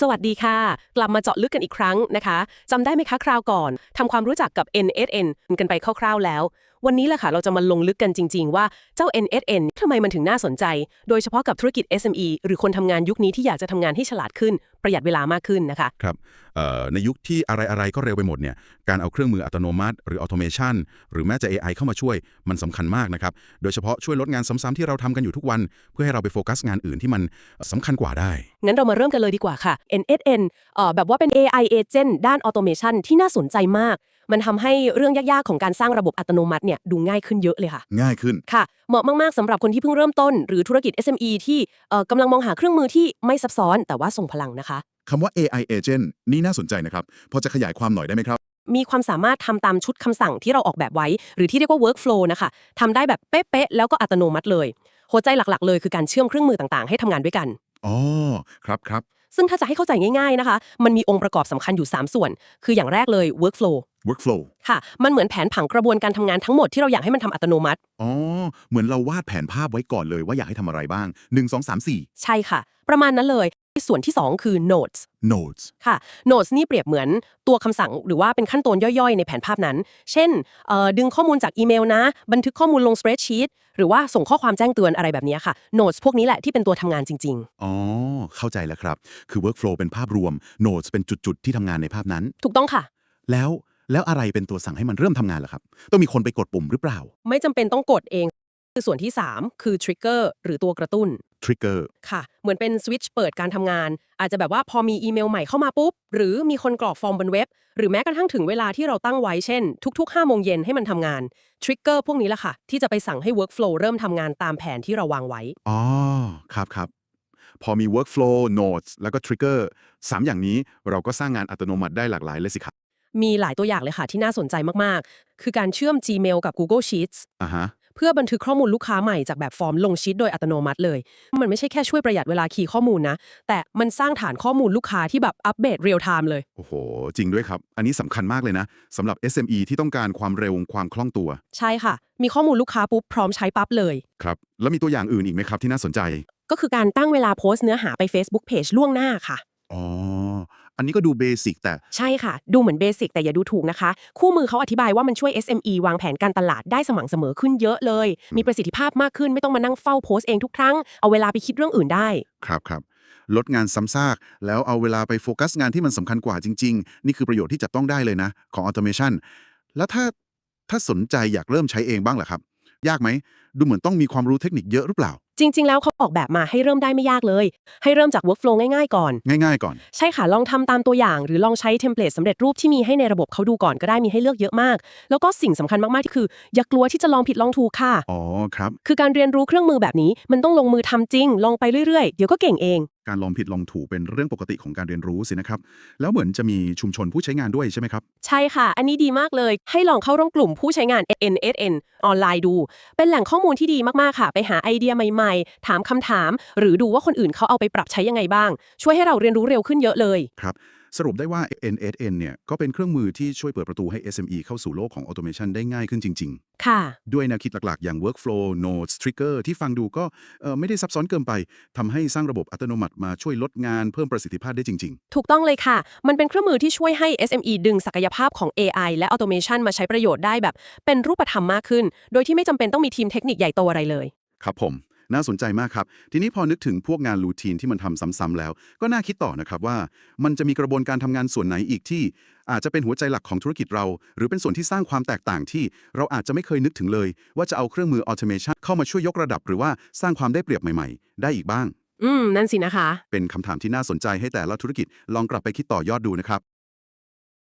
สวัสดีค่ะ กลับมาเจาะลึกกันอีกครั้งนะคะจำได้ไหมคะคราวก่อนทำความรู้จักกับ NSN กันไปคร่าวๆแล้ว วันนี้แหละค่ะเราจะมาลงลึกกันจริง ๆ ว่าเจ้า NSN ทำไมมันถึงน่าสนใจ โดยเฉพาะกับธุรกิจ SME หรือคนทำงานยุคนี้ที่อยากจะทำงานให้ฉลาดขึ้น ประหยัดเวลามากขึ้นนะคะครับเอ่อในยุคที่อะไรๆก็เร็วไปหมดเนี่ยการเอาเครื่องมืออัตโนมัติ หรือออโตเมชันหรือแม้จะ AI เข้ามาช่วยมันสำคัญมากนะครับโดยเฉพาะช่วยลดงานซ้ำๆที่เราทำกันอยู่ทุกวัน เพื่อให้เราไปโฟกัสงานอื่นที่มันสำคัญกว่าได้งั้นเรามาเริ่มกันเลยดีกว่าค่ะ NSN เอ่อแบบว่าเป็น AI agent ด้าน automation ที่น่าสนใจมาก มันทำให้เรื่องยากๆของการสร้างระบบอัตโนมัติเนี่ยดูง่ายขึ้นเยอะเลยค่ะ ง่ายขึ้นค่ะ เหมาะมากๆสำหรับคนที่เพิ่งเริ่มต้น หรือธุรกิจ SME ที่เอ่อกำลังมองหาเครื่องมือที่ไม่ซับซ้อนแต่ว่าส่งพลังนะคะคำว่า AI agent นี่น่าสนใจนะครับพอจะขยายความหน่อยได้ไหมครับ มีความสามารถทำตามชุดคำสั่งที่เราออกแบบไว้ หรือที่เรียกว่า workflow นะคะทำได้แบบเป๊ะๆแล้วก็อัตโนมัติเลย หัวใจหลักๆ เลยคือการเชื่อมเครื่องมือต่างๆ ให้ทำงานด้วยกันอ๋อครับครับซึ่งถ้าจะให้เข้าใจง่าย ๆนะคะ มันมีองค์ประกอบสำคัญอยู่ 3 ส่วน คืออย่างแรกเลย workflow workflow ค่ะ มันเหมือนแผนผังกระบวนการทำงานทั้งหมดที่เราอยากให้มันทำอัตโนมัติ อ๋อ เหมือนเราวาดแผนภาพไว้ก่อนเลยว่าอยากให้ทำอะไรบ้าง 1 2 3 4 ใช่ค่ะ ประมาณนั้นเลย ส่วนที่ 2 คือ notes notes ค่ะ notes นี่เปรียบเหมือนตัวคำสั่งหรือว่าเป็นขั้นตอนย่อยๆ ในแผนภาพนั้น เช่นเอ่อดึงข้อมูลจากอีเมลนะ บันทึกข้อมูลลง spreadsheet หรือว่าส่งข้อความแจ้งเตือนอะไรแบบนี้ค่ะ notes พวกนี้แหละที่เป็นตัวทำงานจริงอ๋อ เข้าใจแล้วครับ คือ workflow เป็นภาพรวม notes เป็นจุดๆ ที่ทำงานในภาพนั้นๆถูกต้องค่ะ แล้ว แล้วอะไรเป็นตัวสั่งให้มันเริ่มทำงานล่ะครับ ต้องมีคนไปกดปุ่มหรือเปล่า ไม่จำเป็นต้องกดเอง คือส่วนที่ 3 คือ trigger หรือตัวกระตุ้น trigger ค่ะ เหมือนเป็นสวิตช์เปิดการทำงาน อาจจะแบบว่าพอมีอีเมลใหม่เข้ามาปุ๊บ หรือมีคนกรอกฟอร์มบนเว็บ หรือแม้กระทั่งถึงเวลาที่เราตั้งไว้เช่น ทุก ๆ5โมงเย็นให้มันทำงานทริกเกอร์พวกนี้แหละค่ะ ที่จะไปสั่งให้ workflow เริ่มทำงานตามแผนที่เราวางไว้ อ๋อ ครับครับ พอมี workflow notes แล้วก็ trigger สามอย่างนี้เราก็สร้างงานอัตโนมัติได้หลากหลายเลยสิครับ มีหลายตัวอย่างเลยค่ะที่น่าสนใจมากๆ คือการเชื่อม Gmail กับ Google Sheets อ่าฮะ เพื่อบันทึกข้อมูลลูกค้าใหม่จากแบบฟอร์มลงชีตโดยอัตโนมัติเลย มันไม่ใช่แค่ช่วยประหยัดเวลาคีย์ข้อมูลนะ แต่มันสร้างฐานข้อมูลลูกค้าที่แบบอัปเดตเรียลไทม์เลย โอ้โห จริงด้วยครับ อันนี้สำคัญมากเลยนะสำหรับ SME ที่ต้องการความเร็วความคล่องตัว ใช่ค่ะ มีข้อมูลลูกค้าปุ๊บพร้อมใช้ปั๊บเลย ครับ แล้วมีตัวอย่างอื่นอีกไหมครับที่น่าสนใจ ก็คือการตั้งเวลาโพสต์เนื้อหาไป Facebook Page ล่วงหน้าค่ะ อ๋อ อันนี้ก็ดูเบสิกแต่ ใช่ค่ะ ดูเหมือนเบสิกแต่อย่าดูถูกนะคะ คู่มือเขาอธิบายว่ามันช่วย SME วางแผนการตลาดได้สม่ำเสมอขึ้นเยอะเลย มีประสิทธิภาพมากขึ้นไม่ต้องมานั่งเฝ้าโพสต์เองทุกครั้ง เอาเวลาไปคิดเรื่องอื่นได้ ครับครับ ลดงานซ้ำซาก แล้วเอาเวลาไปโฟกัสงานที่มันสำคัญกว่าจริง ๆ นี่คือประโยชน์ที่จับต้องได้เลยนะ ของ automation แล้วถ้าถ้าสนใจอยากเริ่มใช้เองบ้างล่ะครับ ยากไหม ดูเหมือนต้องมีความรู้เทคนิคเยอะหรือเปล่า จริง ๆ แล้วเขาออกแบบมาให้เริ่มได้ไม่ยากเลย ให้เริ่มจาก workflow ง่ายๆ ก่อน ง่ายๆ ก่อน ใช่ค่ะ ลองทำตามตัวอย่าง หรือลองใช้เทมเพลตสำเร็จรูปที่มีให้ในระบบเขาดูก่อนก็ได้มีให้เลือกเยอะมาก แล้วก็สิ่งสำคัญมากๆที่คือ อย่ากลัวที่จะลองผิดลองถูกค่ะ อ๋อ ครับ คือการเรียนรู้เครื่องมือแบบนี้ มันต้องลงมือทำจริง ลองไปเรื่อยๆ เดี๋ยวก็เก่งเอง การลองผิดลองถูกเป็นเรื่องปกติของการเรียนรู้สินะครับ แล้วเหมือนจะมีชุมชนผู้ใช้งานด้วยใช่ไหมครับ ใช่ค่ะ อันนี้ดีมากเลย ให้ลองเข้าร่วมกลุ่มผู้ใช้งาน NSN ออนไลน์ดู เป็นแหล่งข้อมูลที่ดีมากๆค่ะ ไปหาไอเดียใหม่ๆ ถามคำถาม หรือดูว่าคนอื่นเขาเอาไปปรับใช้ยังไงบ้าง ช่วยให้เราเรียนรู้เร็วขึ้นเยอะเลย ครับ สรุปได้ว่า NSN เนี่ยก็เป็นเครื่องมือที่ช่วยเปิดประตูให้ SME เข้าสู่โลกของ automation ได้ง่ายขึ้นจริง ๆ ค่ะ ด้วยแนวคิดหลักๆ อย่าง workflow notes trigger ที่ฟังดูก็เอ่อไม่ได้ซับซ้อนเกินไปทำให้สร้างระบบอัตโนมัติมาช่วยลดงานเพิ่มประสิทธิภาพได้จริงถูกต้องเลยค่ะ มันเป็นเครื่องมือที่ช่วยให้ SME ดึงศักยภาพของ AI และ Automation มาใช้ประโยชน์ได้แบบ เป็นรูปธรรมมากขึ้น โดยที่ไม่จำเป็นต้องมีทีมเทคนิคใหญ่โตอะไรเลยๆครับผม น่าสนใจมากครับ ทีนี้พอนึกถึงพวกงานรูทีนที่มันทำซ้ำๆแล้ว ก็น่าคิดต่อนะครับว่า มันจะมีกระบวนการทำงานส่วนไหนอีกที่ อาจจะเป็นหัวใจหลักของธุรกิจเรา หรือเป็นส่วนที่สร้างความแตกต่างที่ เราอาจจะไม่เคยนึกถึงเลย ว่าจะเอาเครื่องมือ automation เข้ามาช่วยยกระดับ หรือว่าสร้างความได้เปรียบใหม่ๆ ได้อีกบ้าง อืมนั่นสินะคะ เป็นคำถามที่น่าสนใจให้แต่ละธุรกิจลองกลับไปคิดต่อยอดดูนะครับ